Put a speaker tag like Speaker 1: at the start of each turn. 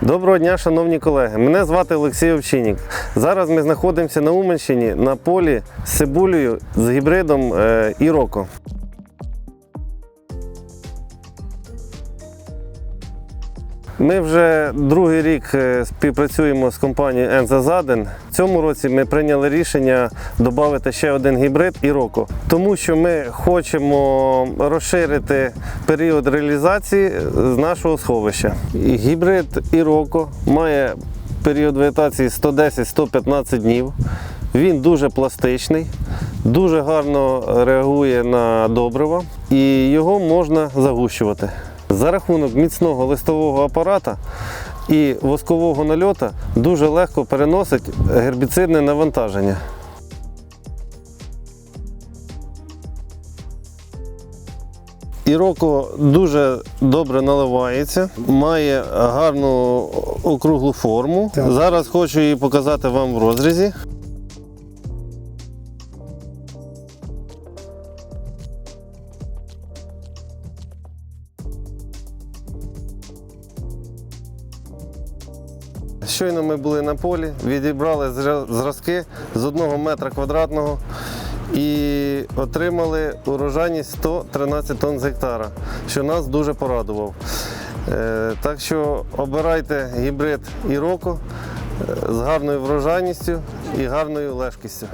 Speaker 1: Доброго дня, шановні колеги. Мене звати Олексій Овчинік. Зараз ми знаходимося на Уманщині на полі з цибулею з гібридом е, Іроко. Ми вже другий рік е, співпрацюємо з компанією Ензазаден. В цьому році ми прийняли рішення додати ще один гібрид Іроко, тому що ми хочемо розширити період реалізації з нашого сховища. Гібрид Іроко має період вегетації 110-115 днів. Він дуже пластичний, дуже гарно реагує на добрива і його можна загущувати. За рахунок міцного листового апарата і воскового нальота дуже легко переносить гербіцидне навантаження. Іроко дуже добре наливається, має гарну округлу форму. Зараз хочу її показати вам в розрізі. Щойно ми були на полі, відібрали зразки з одного метра квадратного і отримали урожайність 113 тонн з гектара, що нас дуже порадував. Е, Так що обирайте гібрид Іроко е, з гарною врожайністю і гарною лежкістю.